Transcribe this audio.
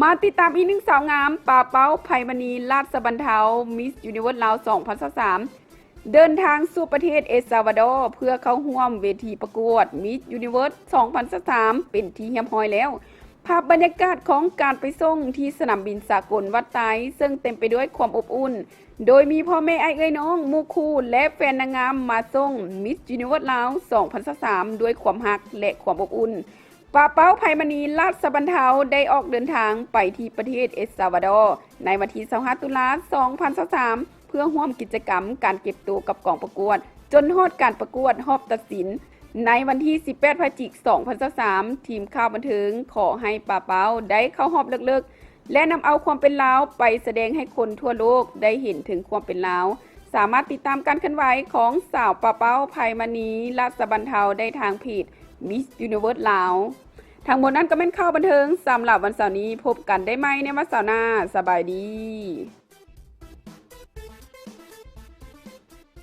มาติดตามอีกหนึ่งสาวงามป่าเป้าไพมณีลาดสะบันเทามิสยูนิเวิร์สลาว2023 เดินทางสู่ประเทศเอลซาวาดอร์เพื่อเข้าร่วมเวทีประกวดมิสยูนิเวิร์ส2023 เป็นที่เฮียมฮอยแล้ว ภาพบรรยากาศของการไปส่งที่สนามบินสากลวัดไตซึ่งเต็มไปด้วยความอบอุ่น โดยมีพ่อแม่ไอ้เอ้ยน้องมูคูและแฟนนางงามมาส่งมิสยูนิเวิร์สลาว2023 ด้วยความฮักและความอบอุ่น ป่าเป้าไพมณีลาดสะบันเทาได้ออกเดินทางไปที่ประเทศเอลซาวาดอร์ในวันที่25ตุลา2023 เพื่อร่วมกิจกรรมการเก็บตัวกับกองประกวด จนฮอดการประกวดรอบตัดสิน ในวันที่ 18พฤศจิกายน2023 ทีมข่าวบันเทิงขอให้ป่าเป้าได้เข้ารอบลึกๆ และนำเอาความเป็นลาวไปแสดงให้คนทั่วโลกได้เห็นถึงความเป็นลาวสามารถติดตามการเคลื่อนไหวของสาวป่าเป้าไพมณีลาดสะบันเทาได้ทางเพจ มิสยูนิเวิร์สลาวทั้งหมดนั้นก็เป็นข่าวบันเทิงสำหรับวันเสาร์นี้พบกันได้ไหมในวันเสาร์หน้าสบายดี